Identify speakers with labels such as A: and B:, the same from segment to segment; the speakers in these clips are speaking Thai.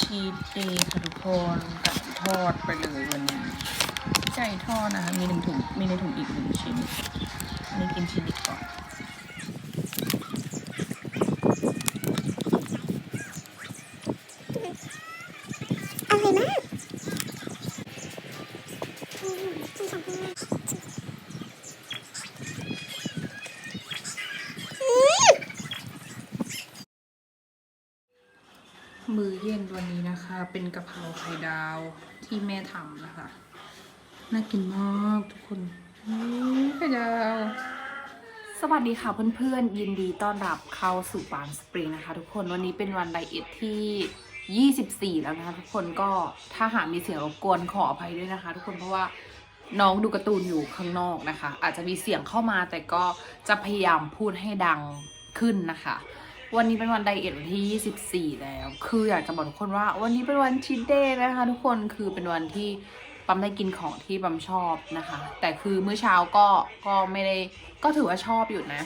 A: ชีสเดย์ค่ะทุกคนกับทอดไปเลยวันนี้ไก่ทอดนะคะ มีหนึ่งถุงมีในถุงอีกหนึ่งชิ้นอันนี้กินชิ้นอีกก่อน
B: อร่อยมากอืม
A: มือเย็นวันนี้นะคะ เป็นกะเพราไข่ดาวที่แม่ทำนะคะ น่ากินมากทุกคนไข่ดาว
C: สวัสดีค่ะเพื่อนๆ ยินดีต้อนรับเข้าสู่ปานสปริงนะคะ ทุกคนวันนี้เป็นวันไดเอทที่ 24 แล้วนะคะทุกคนก็ถ้าหากมีเสียงรบกวนขออภัยด้วยนะคะ ทุกคนเพราะว่าน้องดูการ์ตูนอยู่ข้างนอกนะคะ อาจจะมีเสียงเข้ามาแต่ก็จะพยายามพูดให้ดังขึ้นนะคะ วันนี้เป็นวันไดเอทวันที่ 24 แล้ว คืออยากจะบอกทุกคนว่า วันนี้เป็นวันชีทเดย์นะคะ ทุกคนคือเป็นวันที่ปั๊มได้กินของที่ปั๊มชอบนะคะ แต่คือมื้อเช้าก็ก็ไม่ได้ก็ถือว่าชอบอยู่นะ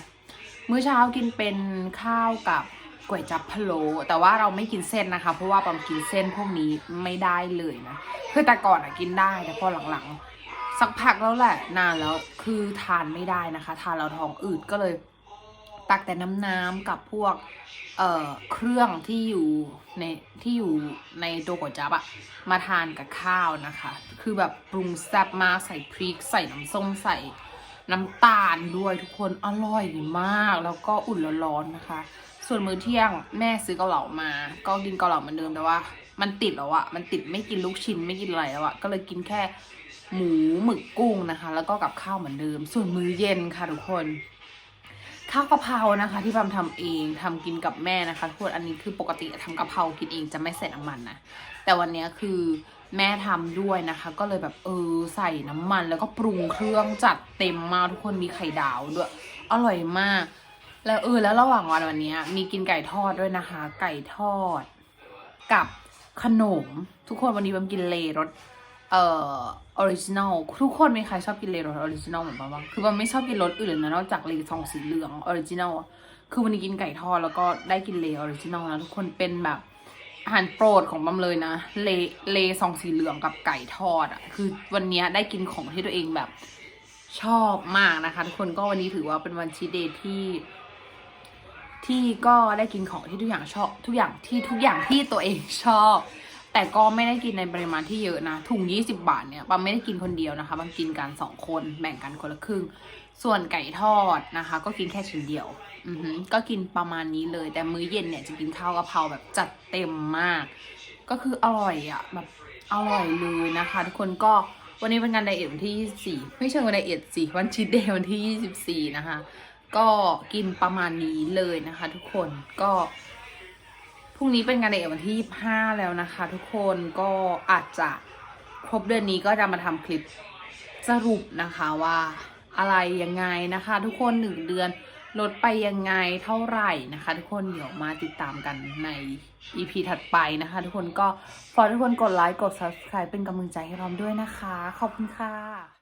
C: มื้อเช้ากินเป็นข้าวกับก๋วยจับพะโล้แต่ว่าเราไม่กินเส้นนะคะ เพราะว่าปั๊มกินเส้นพวกนี้ไม่ได้เลยนะคือแต่ก่อนอะกินได้แต่พอหลังๆ สักพักแล้วแหละนานแล้วคือทานไม่ได้นะคะ ทานแล้วท้องอืดก็เลย ตักแต่น้ำน้ำกับพวก เอ่อ เครื่องที่อยู่ในที่อยู่ในตัวก๋วยจั๊บอะมาทานกับข้าวนะคะ คือแบบปรุงแซ่บมากใส่พริก ใส่น้ำส้มใส่น้ำตาลด้วยทุกคนอร่อยมาก แล้วก็อุ่นร้อนๆนะคะ ส่วนมื้อเที่ยงแม่ซื้อเกาเหลามา ก็กินเกาเหลาเหมือนเดิมแต่ว่า มันติดแล้วอะมันติดไม่กินลูกชิ้นไม่กินอะไรแล้วอะก็เลยกินแค่หมูหมึกกุ้งนะคะ แล้วก็กับข้าวเหมือนเดิม ส่วนมื้อเย็นค่ะทุกคน ข้าวกะเพรานะคะ ที่พามทำเองทำกินกับแม่นะคะทุกคนอันนี้คือปกติทำกะเพรากินเองจะไม่ใส่น้ำมันนะแต่วันนี้คือแม่ทำด้วยนะคะ ก็เลยแบบเออใส่น้ำมัน แล้วก็ปรุงเครื่องจัดเต็มมากทุกคนมีไข่ดาวด้วย อร่อยมาก แล้วเออแล้วระหว่างวันวันนี้มีกินไก่ทอดด้วยนะคะ ไก่ทอด กับขนม ทุกคนวันนี้บัมกินเลรส เอ่อออริจินอลทุกคนมีใครชอบกินเลรสออริจินอลเหมือนบัมบ้างคือบัมไม่ชอบกินรสอื่นนะนอกจากเลซองสีเหลืองออริจินอลคือวันนี้กินไก่ทอดแล้วก็ได้กินเลออริจินอลนะทุกคนเป็นแบบอาหารโปรดของบัมเลยนะ เลเลซองสีเหลืองกับไก่ทอดอะคือวันนี้ได้กินของที่ตัวเองแบบชอบมากนะคะ ทุกคนก็วันนี้ถือว่าเป็นวันชีเดย์ที่ ที่ก็ได้กินของที่ทุกอย่างชอบ ทุกอย่างที่ทุกอย่างที่ตัวเองชอบ แต่ก็ไม่ได้กินในปริมาณที่เยอะนะ ถุง 20 บาทเนี่ยปัมไม่ได้กินคนเดียวนะคะปัมกินกันสองคนแบ่งกันคนละครึ่ง ส่วนไก่ทอดนะคะ ก็กินแค่ชิ้นเดียวอือหือก็กินประมาณนี้เลย แต่มื้อเย็นเนี่ยจะกินข้าวกะเพราแบบจัดเต็มมาก ก็คืออร่อยอะแบบอร่อยเลยนะคะ ทุกคนก็วันนี้เป็นงานไดเอทวันที่ 24 ไม่เชิงวันไดเอทสิวันชีทเดย์วันที่ 24 นะคะ ก็กินประมาณนี้เลยนะคะ ทุกคนก็ พรุ่งนี้เป็นงานเด็กวันที่ 25 แล้วนะคะ ทุกคนก็อาจจะครบเดือนนี้ก็จะมาทำคลิปสรุปนะคะว่าอะไรยังไงนะคะ ทุกคนหนึ่งเดือนลดไปยังไงเท่าไหร่นะคะ ทุกคนเดี๋ยวมาติดตามกันใน EP ถัดไปนะคะ ทุกคนก็ฝากทุกคนกดไลค์กด subscribe เป็นกำลังใจให้เราด้วยนะคะ ขอบคุณค่ะ